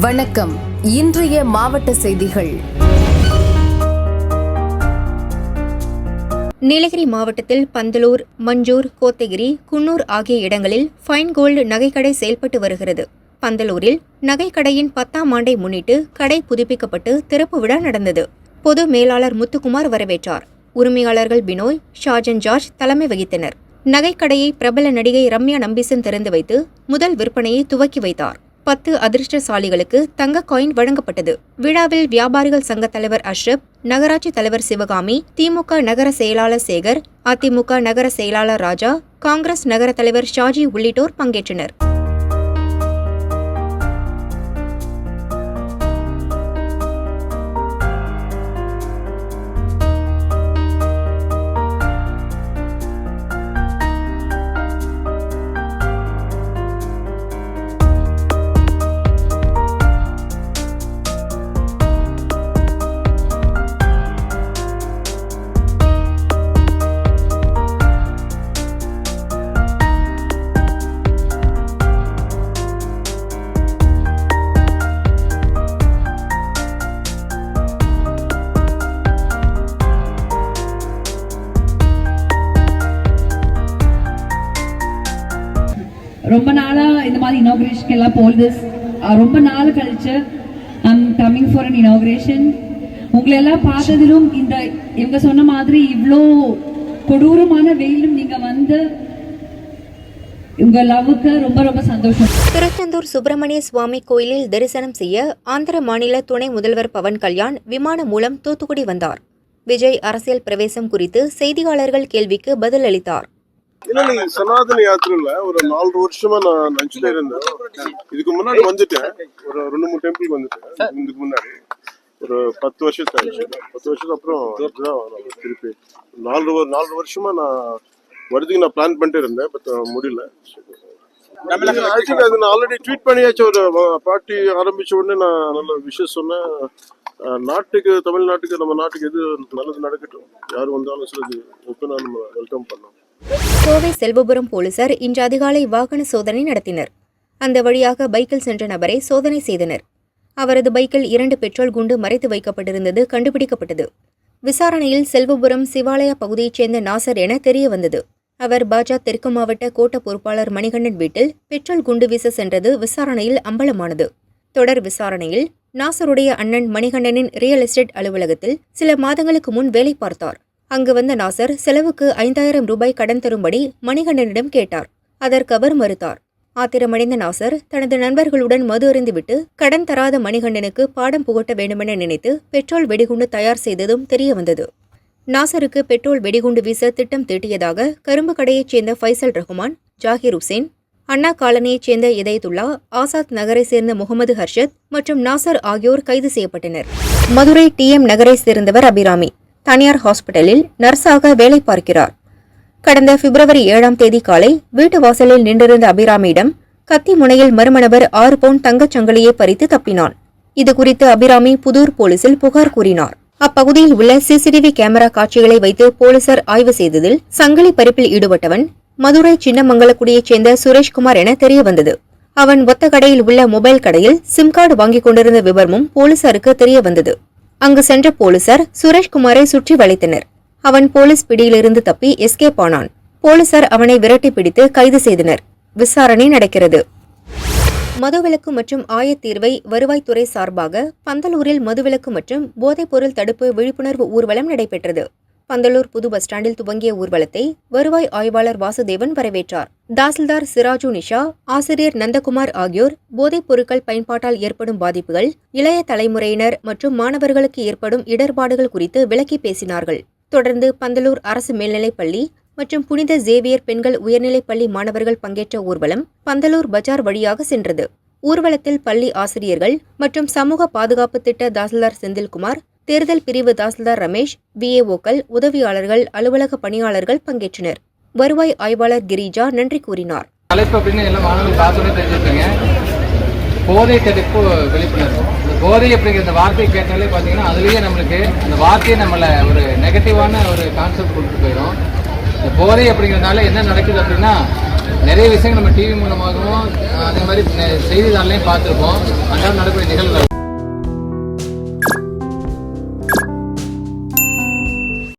வணக்கம். இன்றைய மாவட்ட செய்திகள். நீலகிரி மாவட்டத்தில் பந்தலூர் மஞ்சூர் கோத்தகிரி குன்னூர் ஆகிய இடங்களில் ஃபைன் கோல்டு நகைக்கடை செயல்பட்டு வருகிறது. பந்தலூரில் நகைக்கடையின் பத்தாம் ஆண்டை முன்னிட்டு கடை புதுப்பிக்கப்பட்டு திறப்பு விழா நடந்தது. பொது மேலாளர் முத்துக்குமார் வரவேற்றார். உரிமையாளர்கள் பினோய் ஷாஜன் ஜார்ஜ் தலைமை வகித்தனர். நகைக்கடையை பிரபல நடிகை ரம்யா நம்பிசன் திறந்து வைத்து முதல் விற்பனையை துவக்கி வைத்தார். பத்து அதிர்ஷ்டசாலிகளுக்கு தங்க காயின் வழங்கப்பட்டது. விழாவில் வியாபாரிகள் சங்க தலைவர் அஷ்ரப் நகராட்சி தலைவர் சிவகாமி திமுக நகர செயலாளர் சேகர் அதிமுக நகர செயலாளர் ராஜா காங்கிரஸ் நகர தலைவர் ஷாஜி உள்ளிட்டோர் பங்கேற்றனர். ரொம்ப நாளா இந்த மாதிரி இனாகிரேஷன் எல்லாம் போகுது ரொம்ப நாள் கழிச்சு I'm coming for an inauguration உங்களை எல்லாம் பார்த்ததிலும் இந்த இவங்க சொன்ன மாதிரி இவ்வளோ கொடூரமான வெயிலும் நீங்க வந்து ரொம்ப சந்தோஷம். திருச்செந்தூர் சுப்பிரமணிய சுவாமி கோயிலில் தரிசனம் செய்ய ஆந்திர மாநில துணை முதல்வர் பவன் கல்யாண் விமானம் மூலம் தூத்துக்குடி வந்தார். விஜய் அரசியல் பிரவேசம் குறித்து செய்தியாளர்கள் கேள்விக்கு பதிலளித்தார். இல்ல நீ சனாதன யாத்திரைல ஒரு நாலு வருஷமா நான் நினைச்சுட்டே இருந்தேன். இதுக்கு முன்னாடி வந்துட்டேன். ஒரு ரெண்டு மூணு டெம்பிளுக்கு வந்துட்டேன். இதுக்கு முன்னாடி ஒரு பத்து வருஷத்துக்கு ஆயிடுச்சு. பத்து வருஷத்துக்கு அப்புறம் திருப்பி. நாலு நாலு வருஷமா நான் வரதுக்கு நான் பிளான் பண்ணிட்டு இருந்தேன் பட் முடியல. think அது நான் ஆல்ரெடி ட்வீட் பண்ணியாச்சு ஒரு பார்ட்டி ஆரம்பிச்ச உடனே நான் நல்ல விஷயம் சொன்னேன். நாட்டுக்கு தமிழ்நாட்டுக்கு நம்ம நாட்டுக்கு எது நல்லது நடக்கட்டும். யார் வந்தாலும் சிலது ஓப்பனாக நம்ம வெல்கம் பண்ணோம் கோவை செல்வபுரம் போலீசார் இன்று அதிகாலை வாகன சோதனை நடத்தினர். அந்த வழியாக பைக்கில் சென்ற நபரை சோதனை செய்தனர். அவரது பைக்கில் இரண்டு பெட்ரோல் குண்டு மறைத்து வைக்கப்பட்டிருந்தது கண்டுபிடிக்கப்பட்டது. விசாரணையில் செல்வபுரம் சிவாலயா பகுதியைச் சேர்ந்த நாசர் என தெரிய வந்தது அவர் பாஜக தெற்கு மாவட்ட கோட்ட பொறுப்பாளர் மணிகண்டன் வீட்டில் பெட்ரோல் குண்டு வீச சென்றது விசாரணையில் அம்பலமானது. தொடர் விசாரணையில் நாசருடைய அண்ணன் மணிகண்டனின் ரியல் எஸ்டேட் அலுவலகத்தில் சில மாதங்களுக்கு முன் வேலை பார்த்தார். அங்கு வந்த நாசர் செலவுக்கு ஐந்தாயிரம் ரூபாய் கடன் தரும்படி மணிகண்டனிடம் கேட்டார். அதற்கு அவர் மறுத்தார். ஆத்திரமடைந்த நாசர் தனது நண்பர்களுடன் மது அறிந்துவிட்டு கடன் தராத மணிகண்டனுக்கு பாடம் புகட்ட வேண்டுமென நினைத்து பெட்ரோல் வெடிகுண்டு தயார் செய்ததும் தெரிய வந்தது. நாசருக்கு பெட்ரோல் வெடிகுண்டு வீச திட்டம் தீட்டியதாக கரும்பு கடையைச் சேர்ந்த ஃபைசல் ரஹ்மான் ஜாகிர் உசேன் அண்ணா காலனியைச் சேர்ந்த இதயத்துல்லா ஆசாத் நகரை சேர்ந்த முகமது ஹர்ஷத் மற்றும் நாசர் ஆகியோர் கைது செய்யப்பட்டனர். மதுரை டிஎம் நகரை சேர்ந்தவர் அபிராமி. தனியார் ஹாஸ்பிட்டலில் நர்ஸாக வேலை பார்க்கிறார். கடந்த பிப்ரவரி ஏழாம் தேதி காலை வீட்டு வாசலில் நின்றிருந்த அபிராமியிடம் கத்தி முனையில் மர்ம நபர் ஆறு பவுன் தங்கச் சங்கிலியை பறித்து தப்பினான். இதுகுறித்து அபிராமி புதூர் போலீசில் புகார் கூறினார். அப்பகுதியில் உள்ள சிசிடிவி கேமரா காட்சிகளை வைத்து போலீசார் ஆய்வு செய்ததில் சங்கிலி பறிப்பில் ஈடுபட்டவன் மதுரை சின்னமங்கலக்குடியைச் சேர்ந்த சுரேஷ்குமார் என தெரியவந்தது. அவன் ஒத்த கடையில் உள்ள மொபைல் கடையில் சிம் கார்டு வாங்கிக் கொண்டிருந்த விவரமும் போலீசாருக்கு தெரிய வந்தது அங்கு சென்ற போலீசார் சுரேஷ்குமாரை சுற்றி வளைத்தனர். அவன் போலீஸ் பிடியிலிருந்து தப்பி எஸ்கேப் ஆனான். போலீசார் அவனை விரட்டி பிடித்து கைது செய்தனர். விசாரணை நடக்கிறது. மதுவிலக்கு மற்றும் ஆயத்தீர்வை வருவாய்த்துறை சார்பாக பந்தலூரில் மதுவிலக்கு மற்றும் போதைப்பொருள் தடுப்பு விழிப்புணர்வு ஊர்வலம் நடைபெற்றது. பந்தலூர் புது பஸ் ஸ்டாண்டில் துவங்கிய ஊர்வலத்தை வருவாய் ஆய்வாளர் வாசுதேவன் வரவேற்றார். தாசில்தார் சிராஜு நிஷா ஆசிரியர் நந்தகுமார் ஆகியோர் போதைப் பொருட்கள் பயன்பாட்டால் ஏற்படும் பாதிப்புகள் இளைய தலைமுறையினர் மற்றும் மாணவர்களுக்கு ஏற்படும் இடர்பாடுகள் குறித்து விளக்கி பேசினார்கள். தொடர்ந்து பந்தலூர் அரசு மேல்நிலைப் பள்ளி மற்றும் புனித ஜேவியர் பெண்கள் உயர்நிலைப் பள்ளி மாணவர்கள் பங்கேற்ற ஊர்வலம் பந்தலூர் பஜார் வழியாக சென்றது. ஊர்வலத்தில் பள்ளி ஆசிரியர்கள் மற்றும் சமூக பாதுகாப்பு திட்ட தாசில்தார் செந்தில்குமார் தேர்தல் பிரிவு தாசில்தார் ரமேஷ் விஏஓக்கள் உதவியாளர்கள் அலுவலக பணியாளர்கள் பங்கேற்றனர். வருவாய் ஆய்வாளர் கிரிஜா நன்றி கூறினார். தலைப்பு அப்படின்னு மாணவர்கள் பார்த்தோன்னே தெரிஞ்சிருப்பீங்க போதை தடுப்பு விழிப்புணர்வு. இந்த போதை அப்படிங்கிற இந்த வார்த்தையை கேட்டாலே பார்த்தீங்கன்னா அதுலேயே நம்மளுக்கு அந்த வார்த்தையை நம்மளை ஒரு நெகட்டிவான ஒரு கான்செப்ட் கொடுத்து போயிடும். இந்த போதை அப்படிங்கிறதுனால என்ன நடக்குது அப்படின்னா நிறைய விஷயங்கள் நம்ம டிவி மூலமாகவும் அதே மாதிரி செய்தித்தாள்லையும் பார்த்துருப்போம். அன்றாடம் நடக்கக்கூடிய நிகழ்வுகள்.